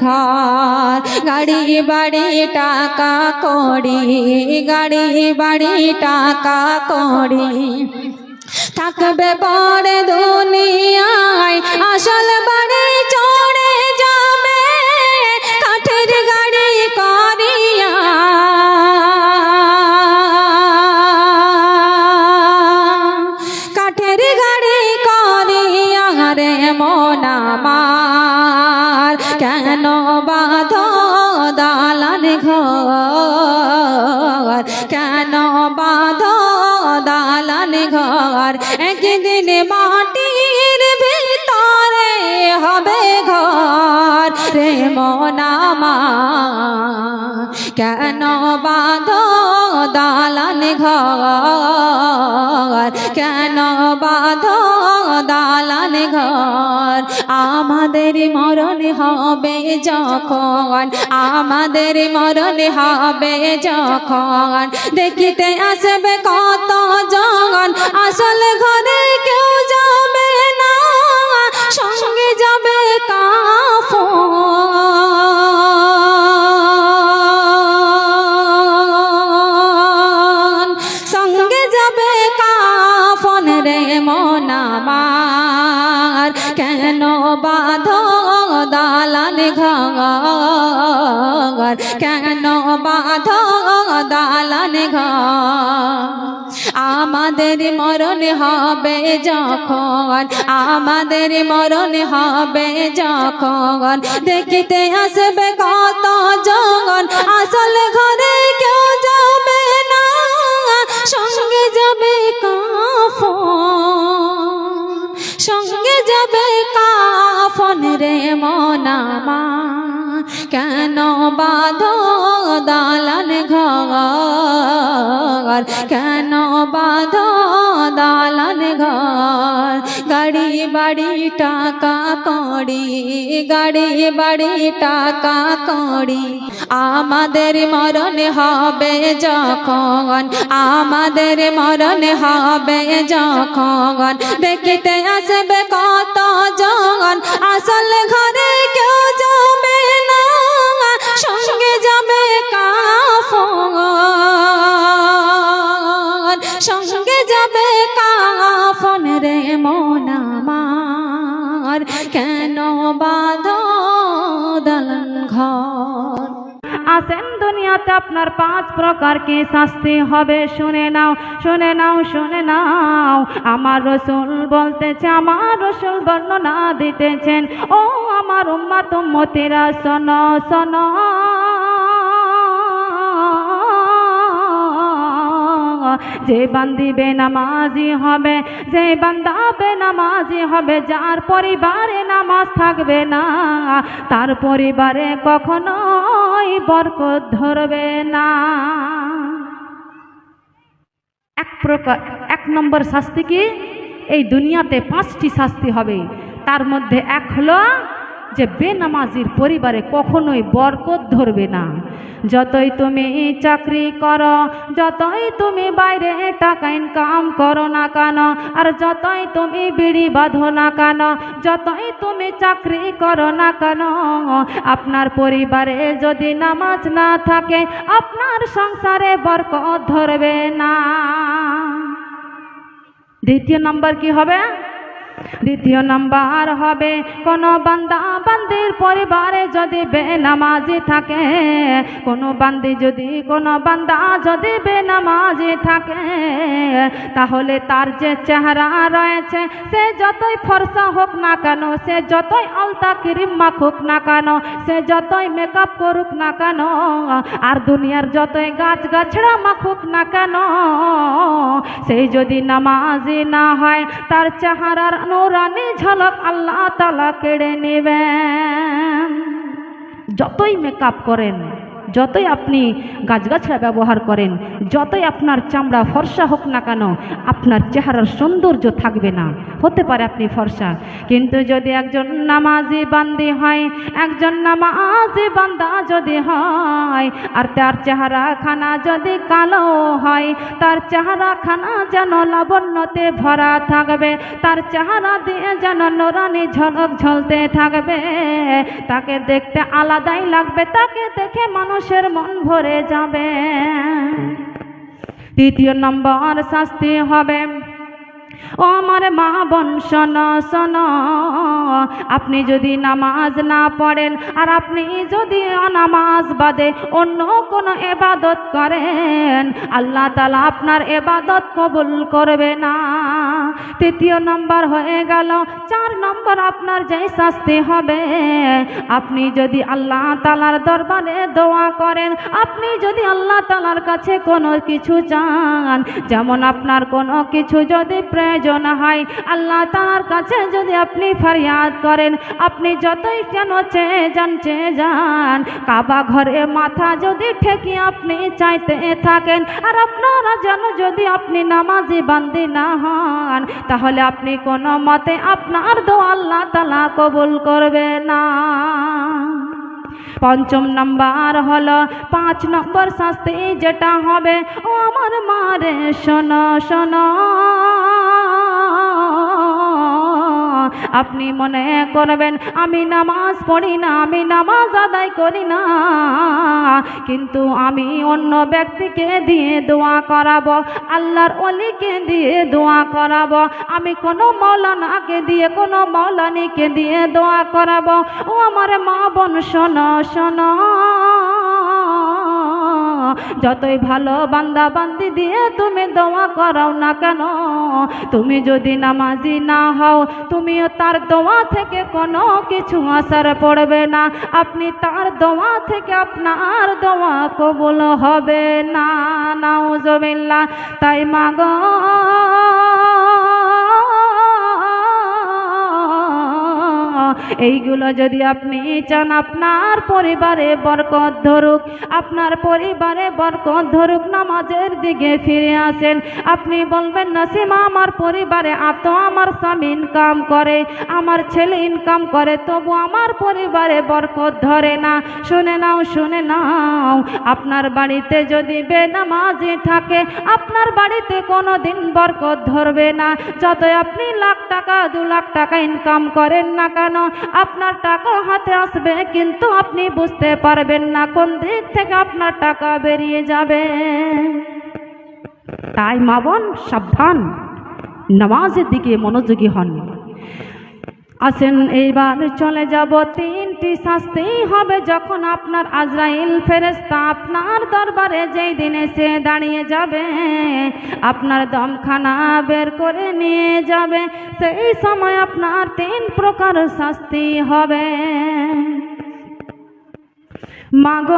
ঘর গাড়ি বাড়ি টাকা কড়ি গাড়ি বাড়ি টাকা কড়ি থাকবে পরে দুনিয়ায় আসল বাড়ি ঘর। কেন বাধ দালান ঘর? একদিন মাটির ভিতরে হবে ঘর। রে মন আমার, কেন বাধ দালান ঘর? কেন বাধ দালান ঘর? আমাদের মরণ হবে যখন আমাদের মরণ হবে যখন। দেখিতে আসবে কত জন আমাদের মরণ হবে যখন, আমাদের মরণ হবে যখন। দেখিতে আসবে কত জন আসল ঘরে কেউ যাবে না, সঙ্গে যাবে কাফন, সঙ্গে যাবে কাফন রে মনামা কেন বাধ দালান ঘর? কেন বাধ দালান ঘর? গাড়ি বাড়ি টাকা কড়ি, গাড়ি বাড়ি টাকা কড়ি। আমাদের মরণ হবে যখন, আমাদের মরণ হবে যখন। দেখিতে আসবে কত জন, আসল ঘরে মন আমার। কেন বাধ দলন ঘর? আসেন দুনিয়াতে আপনার পাঁচ প্রকার কি শাস্তি হবে। শুনে নাও শুনে নাও শুনে নাও। আমার রসুল বলতেছে, আমার রসুল বর্ণনা দিতেছেন। ও আমার উম্মা তুম্মতিরা শোনো শোনো। যে বান্দি বেনামাজি হবে, যে বান্দা বেনামাজি হবে, যার পরিবারে নামাজ থাকবে না, তার পরিবারে কখনোই বরকত ধরবে না। এক প্রকার, এক নম্বর শাস্তি কি? এই দুনিয়াতে পাঁচটি শাস্তি হবে। তার মধ্যে এক হলো যে বেনামাজির পরিবারে কখনোই বরকত ধরবে না। যতই তুমি চাকরি করো, যতই তুমি বাইরে টাকা ইনকাম করো না কেন, আর যতই তুমি বিড়ি বাঁধো না কেন, যতই তুমি চাকরি করো না কেন, আপনার পরিবারে যদি নামাজ না থাকে, আপনার সংসারে বরকত ধরবে না। দ্বিতীয় নম্বর কি হবে? দ্বিতীয় নাম্বার হবে, কোনো বান্দা বান্দির পরিবারে যদি বেনামাজি থাকে, কোনো বান্দি যদি, কোনো বান্দা যদি বেনামাজি থাকে, তাহলে তার যে চেহারা রয়েছে, সে যতই ফর্সা হোক না কেন, সে যতই আলতা ক্রিম মাখুক না কেন, সে যতই মেকআপ করুক না কেন, আর দুনিয়ার যতই গাছ গাছড়া মাখুক না কেন, সেই যদি নামাজি না হয়, তার চেহারার নুরানি ঝলক আল্লাহ তালা কেড়ে নেবেন। যতই মেকআপ করেন যতই আপনি গাছগাছড়া ব্যবহার করেন, যতই আপনার চামড়া ফর্সা হোক না কেন, আপনার চেহারার সৌন্দর্য থাকবে না। হতে পারে আপনি ফর্সা, কিন্তু যদি একজন নামাজি বান্দি হয়, একজন নামাজি বান্দা যদি হয়, আর তার চেহারা খানা যদি কালো হয়, তার চেহারা খানা যেন লাবণ্যতে ভরা থাকবে, তার চেহারা দিয়ে যেন নোরানি ঝলক ঝলতে থাকবে, তাকে দেখতে আলাদাই লাগবে, তাকে দেখে মানুষের মন ভরে যাবে। তৃতীয় নম্বর শাস্তি হবে। ও আমার মা বোন, শোন শোন, আপনি যদি নামাজ না পড়েন আর আপনি যদি নামাজ বাদে অন্য কোনো এবাদত করেন, আল্লাহ তালা আপনার এবাদত কবুল করবে না। তৃতীয় নম্বর হয়ে গেল। চার নম্বর আপনার যেই শাস্তি হবে। আপনি যদি আল্লাহ তালার দরবারে দোয়া করেন, আপনি যদি আল্লাহ তালার কাছে কোনো কিছু চান, যেমন আপনার কোনো কিছু যদি প্রয়োজন হয়, আল্লাহ তালার কাছে যদি আপনি ফরিয়াদ করেন, আপনি যতই কেন চেয়ে যান চেয়ে যান, কাবা ঘরে মাথা যদি ঠেকি আপনি চাইতে থাকেন, আর আপনারা যেন যদি আপনি নামাজি বান্দি না হন তাহলে আপনি কোনো মতে আপনার দো আল্লাহ তালা কবুল করবে না। পঞ্চম নম্বর হলো, পাঁচ নম্বর শাস্তি যেটা হবে, ও আমার মারে, শোনো শোনো। আপনি মনে করবেন, আমি নামাজ পড়ি না, আমি নামাজ আদায় করি না। কিন্তু আমি অন্য ব্যক্তিকে দিয়ে দোয়া করাবো, আল্লাহর অলিকে দিয়ে দোয়া করাবো, আমি কোনো মৌলানাকে দিয়ে, কোনো মৌলানিকে দিয়ে দোয়া করাবো। ও আমার মা বোন, শোনো শোনো। যতই ভালো বান্দা বান্দি দিয়ে তুমি দোয়া করাও না কেন? তুমি যদি নামাজি না হও, তুমিও তার দোয়া থেকে কোনো কিছু আসার পড়বে না। আপনি তার দোয়া থেকে আপনার দোয়া কবুল হবে না। নাও জমিল্লা তাই মাগ এইগুলো যদি আপনি চান, আপনার পরিবারে বরকত ধরুক, আপনার পরিবারে বরকত ধরুক, নামাজের দিকে ফিরে আসেন। আপনি বলবেন, নাসিমা, আমার পরিবারে এত আমার স্বামী ইনকাম করে, আমার ছেলে ইনকাম করে, তবু আমার পরিবারে বরকত ধরে না। শুনে নাও শুনে নাও, আপনার বাড়িতে যদি বেনামাজি থাকে, আপনার বাড়িতে কোনো দিন বরকত ধরবে না। যতই আপনি লাখ টাকা, দু লাখ টাকা ইনকাম করেন না কেন আপনার টাকা হাতে আসবে, কিন্তু আপনি বুঝতে পারবেন না কোন দিক থেকে আপনার টাকা বেরিয়ে যাবে। তাই মা বোন, সাবধান। নামাজের দিকে মনোযোগী হন। আসেন, এইবার চলে যাব। তিনটি শাস্তি হবে যখন আপনার আজরাইল ফেরেস্তা আপনার দরবারে যেই দিন এসে দাঁড়িয়ে যাবে, আপনার দমখানা বের করে নিয়ে যাবে। সেই সময় আপনার তিন প্রকার শাস্তি হবে। মাগ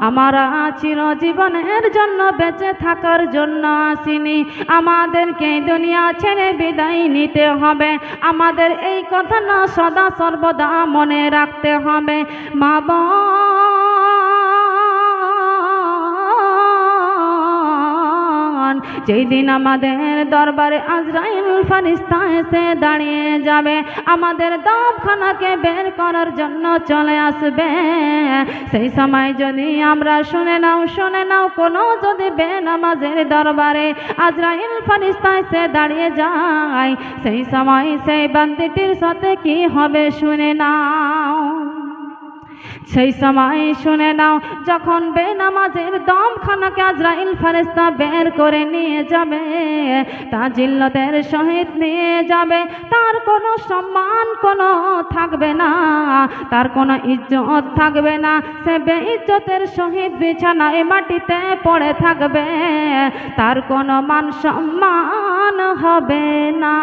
আমরা চিরজীবনের জন্য বেঁচে থাকার জন্য আসিনি। আমাদেরকে দুনিয়া ছেড়ে বিদায় নিতে হবে। আমাদের এই কথা না সদা সর্বদা মনে রাখতে হবে। মা যেই দিন আমাদের দরবারে আজরাইল ফারিস্তা এসে দাঁড়িয়ে যাবে, আমাদের দমখানাকে বের করার জন্য চলে আসবে। সেই সময় যদি আমরা শুনে নাও শুনে নাও, কোনো যদি বেনামাজের দরবারে আজরাইল ফারিস্তা এসে দাঁড়িয়ে যায়, সেই সময় সেই বান্দিটির সাথে কি হবে শুনে নাও। সেই সময় শুনে নাও, যখন বেনামাজের দমখানাকে আজরাইল ফারেস্তা বের করে নিয়ে যাবে তা জিল্লতের সহিত নিয়ে যাবে, তার কোনো সম্মান কোনো থাকবে না, তার কোনো ইজ্জত থাকবে না, সে বে বেইজ্জতের সহিত বিছানায় মাটিতে পড়ে থাকবে, তার কোনো মান সম্মান হবে না।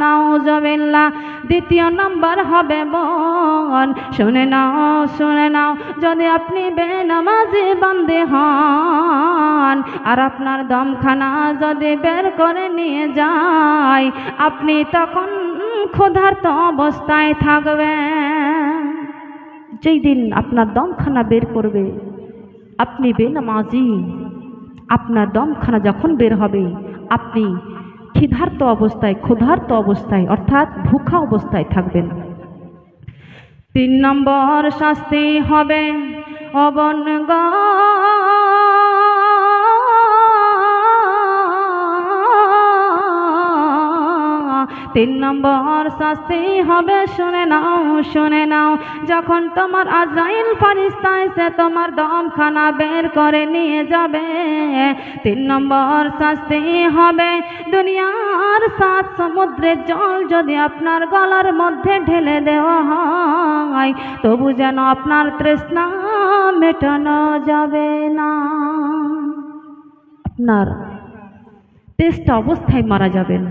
নাও দ্বিতীয় নম্বর হবে বোন, শুনে নাও শুনে নাও, যদি আপনি বেনামাজি বান্দে হন, আর আপনার দমখানা যদি বের করে নিয়ে যায়, আপনি তখন ক্ষুধার্ত অবস্থায় থাকবেন। যেই দিন আপনার দমখানা বের করবে, আপনি বেনামাজি, আপনার দমখানা যখন বের হবে, আপনি ক্ষিধার্ত অবস্থায়, ক্ষুধার্ত অবস্থায়, অর্থাৎ ভুখা অবস্থায় থাকবেন। তিন নম্বর শাস্তি হবে অবনগ তিন নম্বর শাস্তি হবে, শুনে নাও শুনে নাও, যখন তোমার আজরাইল ফারিস্তা এসে তোমার দমখানা বের করে নিয়ে যাবে। তিন নম্বর শাস্তি হবে, দুনিয়ার সাত সমুদ্রের জল যদি আপনার গলার মধ্যে ঢেলে দেওয়া হয় তবু যেন আপনার তৃষ্ণা মেটানো যাবে না। আপনার তেষ্টা অবস্থায় মারা যাবেন।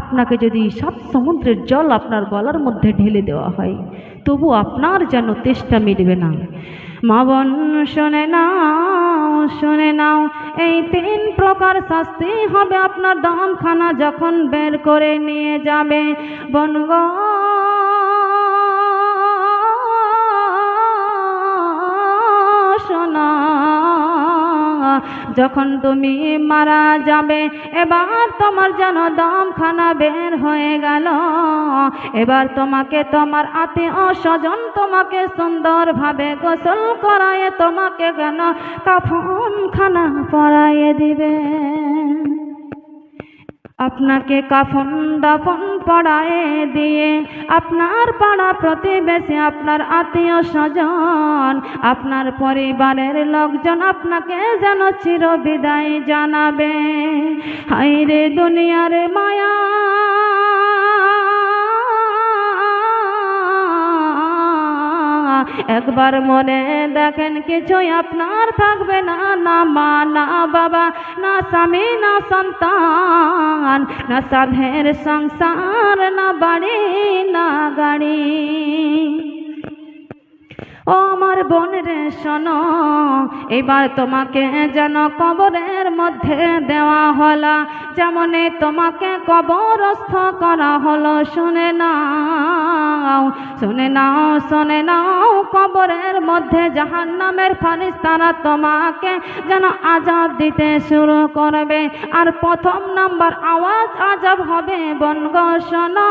আপনাকে যদি সাত সমুদ্রের জল আপনার গলার মধ্যে ঢেলে দেওয়া হয়, তবু আপনার যেন তেষ্টা মিটবে না। মা বোন, শোনে নাও শোনে নাও, এই তিন প্রকার শাস্তি হবে আপনার দমখানা যখন বের করে নিয়ে যাবে। বনগ যখন তুমি মারা যাবে, এবার তোমার যেন দমখানা বের হয়ে গেল। এবার তোমাকে তোমার আত্মীয় স্বজন তোমাকে সুন্দরভাবে গোসল করায় তোমাকে কেন কাফনখানা পরাইয়ে দিবে। আপনাকে কাফন দাফন পড়ায়ে দিয়ে, আপনার পাড়া প্রতিবেশী, আপনার আত্মীয় স্বজন, আপনার পরিবারের লোকজন আপনাকে যেন চির বিদায় জানাবে। হাইরে দুনিয়ার মায়া একবার মনে দেখেন কিছুই আপনার থাকবে না না মা, না বাবা, না স্বামী, না সন্তান, না সাধের সংসার, না বাড়ি, না গাড়ি। ও আমার রে, শোনো, এবার তোমাকে যেন কবরের মধ্যে দেওয়া হলো। যেমন তোমাকে কবরস্থ করা হলো, শুনে নাও শুনে নাও শুনে নাও, কবরের মধ্যে জাহান নামের ফারিস্তারা তোমাকে যেন আজাব দিতে শুরু করবে। আর প্রথম নাম্বার আওয়াজ আজাব হবে বনগ শোনো।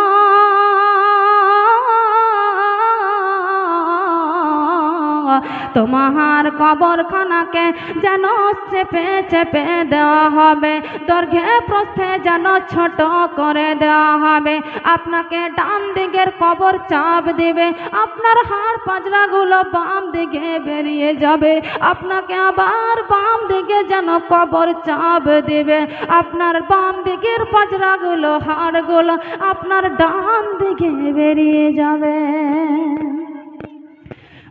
তোমার কবরখানাকে যেন চেপে চেপে দেওয়া হবে, দৈর্ঘ্যে প্রস্থে যেন ছোট করে দেওয়া হবে। আপনাকে ডান দিকের কবর চাপ দেবে, আপনার হাড় পাজরাগুলো বাম দিকে বেরিয়ে যাবে। আপনাকে আবার বাম দিকে যেন কবর চাপ দেবে, আপনার বাম দিকের পাজরাগুলো, হাড়গুলো আপনার ডান দিকে বেরিয়ে যাবে।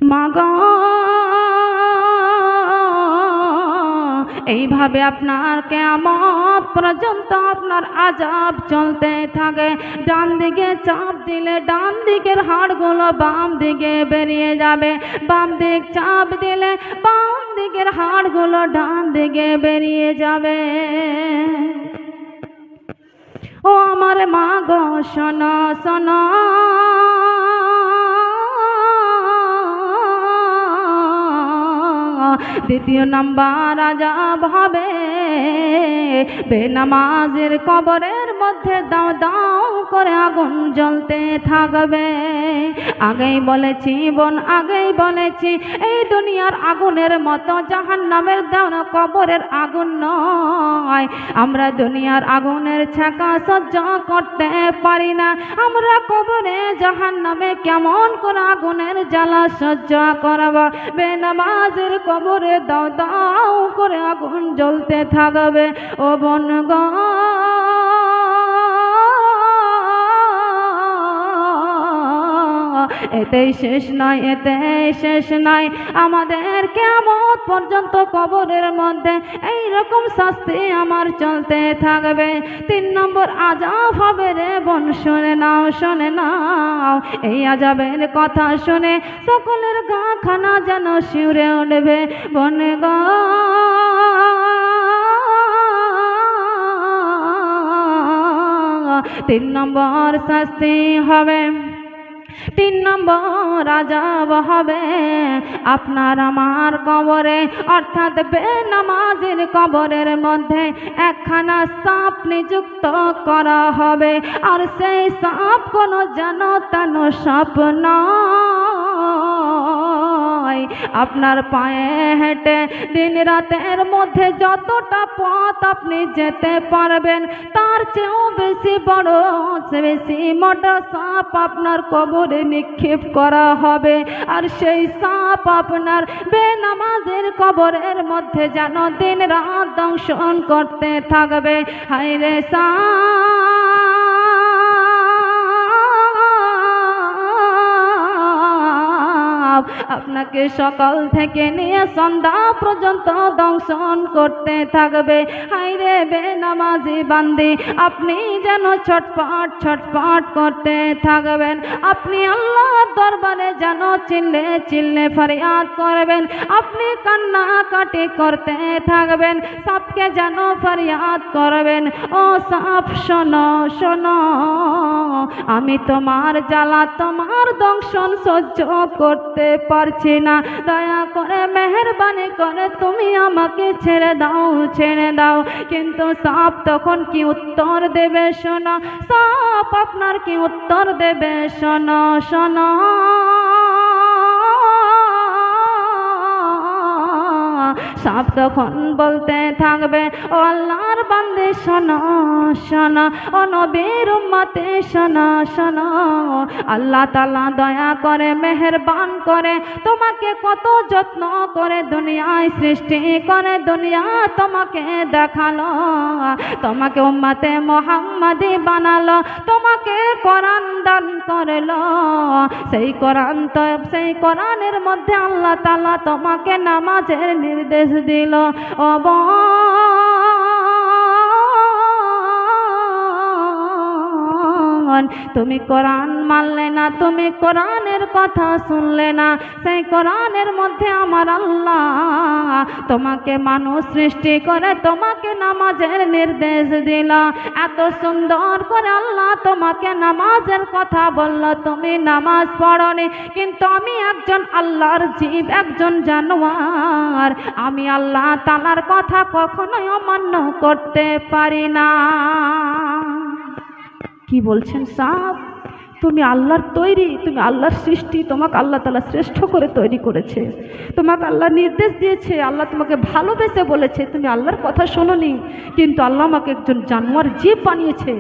মাগ, এইভাবে আপনার কেমন পর্যন্ত আপনার আজাব চলতে থাকে। ডান দিকে চাপ দিলে ডান দিকের হাড়গুলো বাম দিকে বেরিয়ে যাবে। বাম দিক চাপ দিলে বাম দিকের হাড়গুলো ডান দিকে বেরিয়ে যাবে। ও আমার মা গো শোনো শোনো। দ্বিতীয় নাম্বার আজাব হবে। বেনামাজের কবরের মধ্যে দাও দাও করে আগুন জ্বলতে থাকবে। আগেই বলেছি, বোন, আগেই বলেছি, এই দুনিয়ার আগুনের মতো জাহান নামের দেওয়ান কবরের আগুন নয়। আমরা দুনিয়ার আগুনের ছাকা সহ্য করতে পারি না। আমরা কবরে জাহান নামে কেমন করে আগুনের জ্বালা সহ্য করব? বেনামাজের কবরে দাও দাও করে আগুন জ্বলতে থাকবে। ও বন এতেই শেষ নয় এতেই শেষ নয়। আমাদের কেমন পর্যন্ত কবরের মধ্যে এই রকম শাস্তি আমার চলতে থাকবে। তিন নম্বর আজাব হবে রে বোন, শুনে নাও শুনে নাও। এই আজাবের কথা শুনে সকলের গা খানা যেন শিউরে উঠবে। বনে গা, তিন নম্বর শাস্তি হবে। তিন নম্বর আজাব হবে আপনার আমার কবরে, অর্থাৎ বেনামাজের কবরের মধ্যে একখানা সাপ নিযুক্ত করা হবে। আর সেই সাপ কোনো যেন তেন সাপ আপনার পায়ে হেঁটে দিন রাতের মধ্যে যতটা পথ আপনি যেতে পারবেন, তার চেয়েও বেশি বড় বেশি মোটা সাপ আপনার কবরে নিক্ষেপ করা হবে। আর সেই সাপ আপনার বেনামাজের কবরের মধ্যে যেন দিন রাত দংশন করতে থাকবে। হাইরে সাপ! আপনাকে সকাল থেকে নিয়ে সন্ধ্যা পর্যন্ত দংশন করতে থাকবে। হাইরে বেনামাজি বান্দি, আপনি যেন ছটপট ছটপট করতে থাকবেন। আপনি আল্লাহর দরবারে যেন চিল্লে চিল্লে ফরিয়াদ করবেন। আপনি কান্নাকাটি করতে থাকবেন, সাপকে যেন ফরিয়াদ করবেন। ও সাপ, শোনো শোনো, আমি তোমার জ্বালা তোমার দংশন সহ্য করতে পারছি না। দয়া করে মেহরবানি করে তুমি আমাকে ছেড়ে দাও ছেড়ে দাও। কিন্তু সাপ তখন কি উত্তর দেবে শোনো? সাপ আপনার কি উত্তর দেবে শোনো শোনো। সাপ তখন বলতে থাকবে আল্লাহর বান্দে, শোনো শোনো, ও নবীর শোনো শোনো, আল্লাহ তালা দয়া করে, মেহেরবান করে, তোমাকে কত যত্ন করে দুনিয়ায় সৃষ্টি করে, দুনিয়া তোমাকে দেখাল, তোমাকে উম্মতে মোহাম্মদি বানালো, তোমাকে কোরআন দান করল, সেই কোরআন তো, সেই কোরআনের মধ্যে আল্লাহ তালা তোমাকে নামাজের নির্দেশ দিল। অব তুমি কোরআন মানলে না, তুমি কোরআনের কথা শুনলে না। সেই কোরআনের মধ্যে আমার আল্লাহ তোমাকে মানুষ সৃষ্টি করে, তোমাকে নামাজের নির্দেশ দিল। এত সুন্দর করে আল্লাহ তোমাকে নামাজের কথা বলল, তুমি নামাজ পড়নি। কিন্তু আমি একজন আল্লাহর জীব, একজন জানোয়ার। আমি আল্লাহ তালার কথা কখনোই অমান্য করতে পারি না। কি বলছেন? সাপ তুমি আল্লাহর তৈরি, তুমি আল্লাহর সৃষ্টি, তোমাকে আল্লাহ তালা শ্রেষ্ঠ করে তৈরি করেছে। তোমাকে আল্লাহ নির্দেশ দিয়েছে, আল্লাহ তোমাকে ভালোবেসে বলেছে। তুমি আল্লাহর কথা শোনোনি, কিন্তু আল্লাহ আমাকে একজন জানোয়ার জীব বানিয়েছে।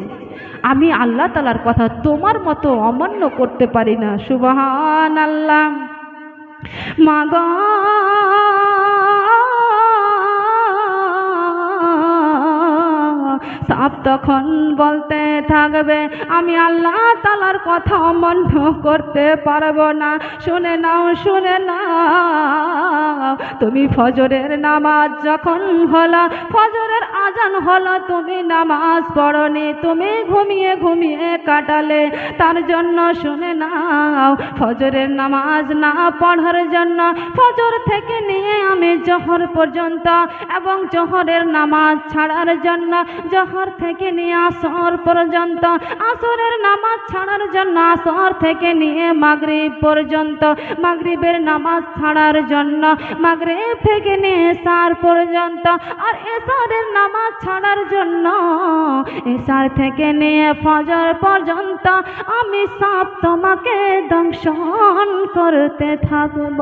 আমি আল্লাহ তালার কথা তোমার মতো অমান্য করতে পারি না। সুবাহান আল্লাহ মাগা। সাপ তখন বলতে থাকবে। আমি আল্লাহ তালার কথা অমান্য করতে পারব না। শুনে নাও শুনে নাও। তুমি ফজরের নামাজ যখন হলা, ফজরের আজান হলো, তুমি নামাজ পড়নি, তুমি ঘুমিয়ে ঘুমিয়ে কাটালে। তার জন্য শুনে নাও, ফজরের নামাজ না পড়ার জন্য। ফজর থেকে নিয়ে আমি জহর পর্যন্ত এবং জহরের নামাজ ছাড়ার জন্য, জহর থেকে নিয়ে আসর পর্যন্ত, আসরের নামাজ ছাড়ার জন্য, আসর থেকে নিয়ে মাগরিব পর্যন্ত, মাগরিবের নামাজ ছাড়ার জন্য, মাগরিব থেকে নিয়ে সার পর্যন্ত, আর এসারের নামাজ ছাড়ার জন্য এসার থেকে নিয়ে ফজর পর্যন্ত আমি সব তোমাকে দংশন করতে থাকব।